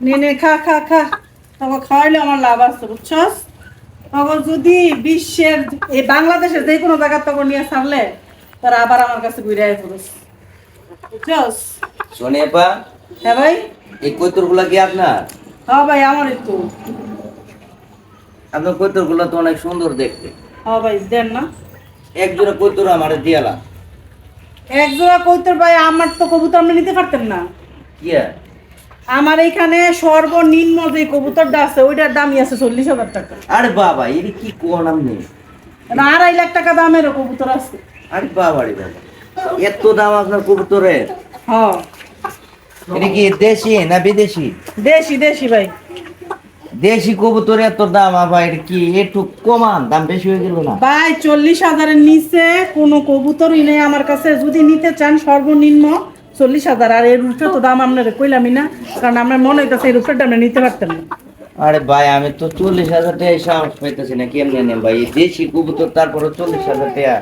নে নে খা খা খা। তখন খাওয়াইলে আমার লাভ আছে বুঝছস? তখন যদি বিশ্বের এই বাংলাদেশের যে কোনো জায়গা তখন নিয়ে ছাড়লে তারা আবার আমার কাছে ঘুরে আয় পুরুষ বুঝছস? সোনিয়াপা হ্যাঁ ভাই? এই কৈতরগুলা কি আপনার? হ্যাঁ ভাই আমার একটু। আপনার কৈতরগুলো তো অনেক সুন্দর দেখতে। হ্যাঁ ভাই দেন না। এক জোড়া কৈতর আমার দিয়ালা এক জোড়া কবুতর ভাই আমার তো কবুতর আপনি নিতে পারতেন না। কি? আমার এখানে সর্বনিম্ন যে কবুতরটা আছে ওইটার দামই আছে চল্লিশ হাজার টাকা। আরে বাবা এর কি আপনি আর আড়াই লাখ টাকা দামেরও কবুতর আছে। আরে বাবা রে বাবা এত দাম আপনার কবুতরের? হ্যাঁ। এটা কি দেশি না বিদেশি? দেশি দেশি ভাই। দেশি কবুতর এত দাম আবার এটা কি একটু কমান? দাম বেশি হয়ে গেল না? ভাই চল্লিশ হাজারের নিচে কোনো কবুতরই নেই আমার কাছে। যদি নিতে চান সর্বনিম্ন চল্লিশ হাজার আর এই রুপে তো দাম আপনার কইলামই না কারণ আমার মনে হইতেছে এই রুপেরটা আপনি নিতে পারতেন না। আরে ভাই আমি তো চল্লিশ হাজার টাকা সাহস পাইতেছি না কেমনে নেন ভাই? এই দেশি কবুতর তারপরে চল্লিশ হাজার টাকা।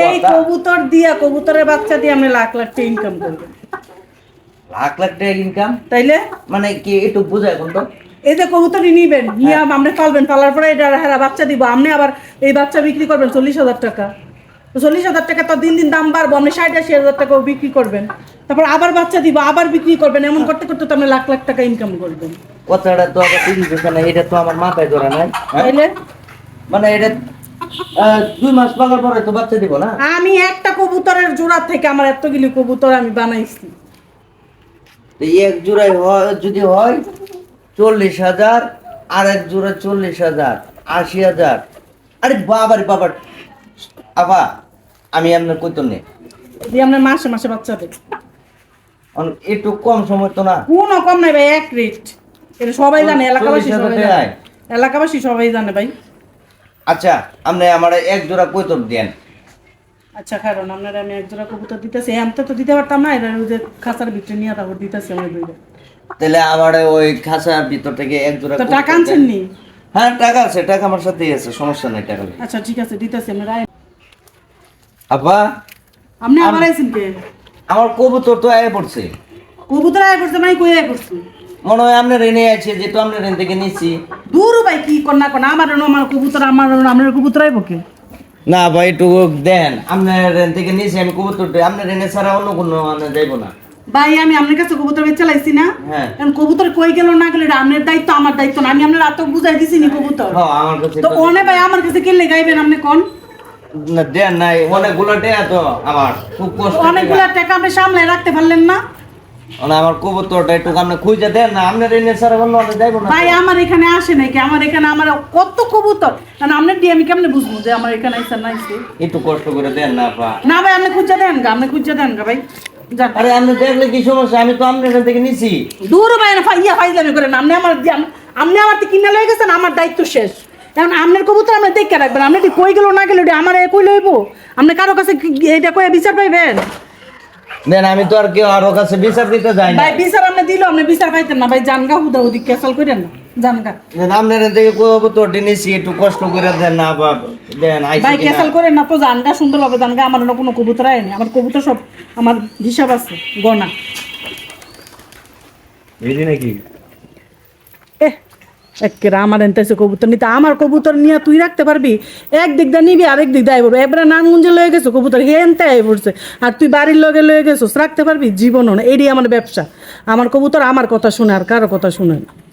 এই কবুতর দিয়া কবুতরের বাচ্চা দিয়ে আপনি লাখ লাখ টাকা ইনকাম করবেন লাখ লাখ টাকা ইনকাম তাইলে? মানে কি একটু বুঝায় কোন তো। এই যে কবুতরই নিবেন নিয়ে আপনি পালবেন পালার পরে এটা হারা বাচ্চা দিব আপনি আবার এই বাচ্চা বিক্রি করবেন চল্লিশ হাজার টাকা। চল্লিশ হাজার টাকা তো দিন দিন দাম বাড়বো আপনি ষাট আশি হাজার টাকাও বিক্রি করবেন। তারপর আবার বাচ্চা দিব আবার বিক্রি করবেন এমন করতে করতে তো আপনি লাখ লাখ টাকা ইনকাম করবেন। কথাটা তো আবার তিরিশ বছর না এটা তো আমার মাথায় ধরে নাই? মানে এটা দুই মাস পাকার পরে তো বাচ্চা দিব না? আমি একটা কবুতরের জোড়া থেকে আমার এতগুলি কবুতর আমি বানাইছি। তো এক জোড়ায় হয় যদি হয় চল্লিশ হাজার আর এক জোড়া চল্লিশ হাজার আশি হাজার। আরে বাবার বাবার আবা আমি আপনার কইতো নেই দিয়ে আপনার মাসে মাসে বাচ্চা দেবে একটু কম সময় তো না। কোনো কম নাই ভাই এক রেট এটা সবাই জানে এলাকাবাসী সবাই জানে। এলাকাবাসী সবাই জানে ভাই। আচ্ছা আপনি আমার এক জোড়া কৈতর দেন। আচ্ছা কারণ আপনারা আমি এক জোড়া কবুতর দিতেছি। এমতে তো দিতে পারতাম না এটা ওই যে খাঁচার ভিতরে নিয়ে তারপর দিতেছি আমি দুইটা। তাহলে আমার ওই খাঁচার ভিতর থেকে এক জোড়া তো টাকা। আনছেন নি হ্যাঁ টাকা আছে টাকা আমার সাথেই আছে সমস্যা নাই টাকা আচ্ছা ঠিক আছে দিতেছি আমি রায়। আপা আপনি আবার আইছেন কে? আমার কবুতর তো আয় পড়ছে। কবুতর আয় করছে মানে কই আয় করছে মনে হয় রেনে আছে যেহেতু রেন থেকে নিচ্ছি দূর ভাই কি কর না আমার আমার কবুতর আমার আমার কবুতর আইব কে? না ভাই একটু দেন আপনার রেন থেকে নিয়েছি আমি কবুতর আপনার রেনে ছাড়া অন্য কোনো যাইবো না। ভাই আমি আপনার কাছে কবুতর বেচে না। হ্যাঁ। কবুতর কই গেল না গেল আপনার দায়িত্ব আমার দায়িত্ব না। আমি আপনার রাত বুঝাই দিছি নি কবুতর। হ্যাঁ আমার কাছে তো অনে ভাই আমার কাছে কেলে গাইবেন আপনি কোন? দেন নাই অনেকগুলো তো আমার খুব কষ্ট অনেকগুলো টাকা আপনি সামলায় রাখতে পারলেন না। মানে আমার কবুতরটা একটু আপনি খুঁজে দেন না আপনার অন্য অন্য যাইবো না। ভাই আমার এখানে আসে নাকি আমার এখানে আমার কত কবুতর? কারণ আপনার দিয়ে আমি কেমনে বুঝব যে আমার এখানে আইসা না আইসে একটু কষ্ট করে দেন না আপা। না ভাই আপনি খুঁজে দেন গা আপনি খুঁজে দেন গা ভাই। আরে আপনি দেখলে কি সমস্যা? আমি তো আপনার রেন থেকে নিছি। দূর ভাই না ফাইজলামি করেন আপনি আমার আপনি আমার তো কিনে লয়ে গেছেন আমার দায়িত্ব শেষ। এখন আপনার কবুতর আপনি দেখে রাখবেন। আপনি ঠিক কই গেল না গেল এটা আমার কই লইব? আপনি কারও কাছে কি- এটা কয়ে বিচার পাইবেন? দেন আমি তো আর কেউ আরও কাছে বিচার দিতে যাই না। ভাই বিচার আপনি দিল আপনি বিচার পাইতেন না। ভাই জানগা হুদা হুদি ক্যাসাল করেন না। জানগা দেন আপনার থেকে কবুতরটি নিছি একটু কষ্ট করে দেন না আপা দেন আইসি ভাই। ক্যাসাল করেন না তো জানগা সুন্দর হবে জানগা আমার অন্য কোনো কবুতর আয়নি। আমার কবুতর সব আমার হিসাব আছে গনা এই নাকি? একেরা আমার এনতেছে কবুতর, নিতে আমার কবুতর নিয়ে তুই রাখতে পারবি? এক দিক দিয়ে নিবি, আরেক দিক দিয়ে এবার এবারে নানগুঞ্জে লয়ে গেছো কবুতর, হে এনতে আই পড়ছে আর তুই বাড়ির লগে লয়ে গেছো রাখতে পারবি? জীবনও না আমার ব্যবসা। আমার কবুতর আমার কথা শুনে আর কারও কথা শুনে না।